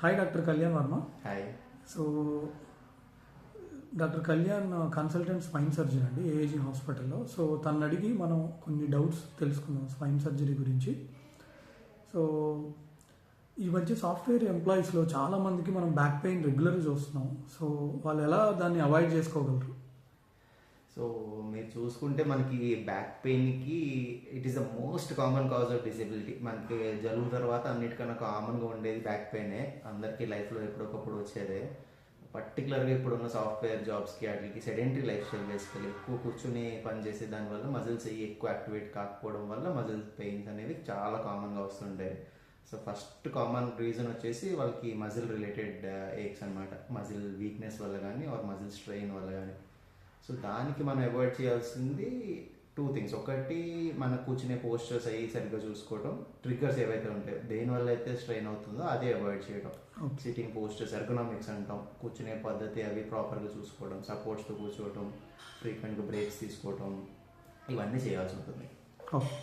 Hi doctor Kalyan Varma hi so doctor Kalyan consultant spine surgeon అండి AAG హాస్పిటల్లో so తను అడిగి మనం కొన్ని డౌట్స్ తెలుసుకుందాం స్పైన్ సర్జరీ గురించి. సో ఈ మధ్య సాఫ్ట్వేర్ ఎంప్లాయీస్లో చాలా మందికి మనం బ్యాక్ పెయిన్ రెగ్యులర్గా చూస్తున్నాం. సో వాళ్ళు ఎలా దాన్ని అవాయిడ్ చేసుకోగలరు? సో మీరు చూసుకుంటే మనకి back పెయిన్కి it is the most common cause of disability మనకి జలుబు తర్వాత అన్నిటికన్నా కామన్గా ఉండేది బ్యాక్ పెయినే అందరికీ లైఫ్లో ఎప్పుడొకప్పుడు వచ్చేదే. పర్టికులర్గా ఇప్పుడున్న సాఫ్ట్వేర్ జాబ్స్కి వాటికి సెడెంటరీ లైఫ్ స్టైల్ బేసికలీ ఎక్కువ కూర్చుని పనిచేసే దానివల్ల మజిల్స్ ఎక్కువ యాక్టివేట్ కాకపోవడం వల్ల మజిల్స్ పెయిన్స్ అనేవి చాలా కామన్గా వస్తుంటాయి. సో ఫస్ట్ కామన్ రీజన్ వచ్చేసి వాళ్ళకి మజిల్ రిలేటెడ్ ఏక్స్ అనమాట మజిల్ వీక్నెస్ వల్ల కానీ ఆర్ మజిల్ స్ట్రెయిన్ వల్ల కానీ సో దానికి మనం అవాయిడ్ చేయాల్సింది టూ థింగ్స్ ఒకటి మన కూర్చునే పోస్టర్స్ అవి సరిగ్గా చూసుకోవడం ట్రిగ్గర్స్ ఏవైతే ఉంటాయో దేనివల్ల అయితే స్ట్రెయిన్ అవుతుందో అదే అవాయిడ్ చేయడం. సిట్టింగ్ పోస్టర్స్ ఎర్గనామిక్స్ అంటాం. కూర్చునే పద్ధతి అవి ప్రాపర్గా చూసుకోవడం సపోర్ట్స్తో కూర్చోవడం ఫ్రీక్వెంట్గా బ్రేక్స్ తీసుకోవడం ఇవన్నీ చేయాల్సి ఉంటుంది. ఓకే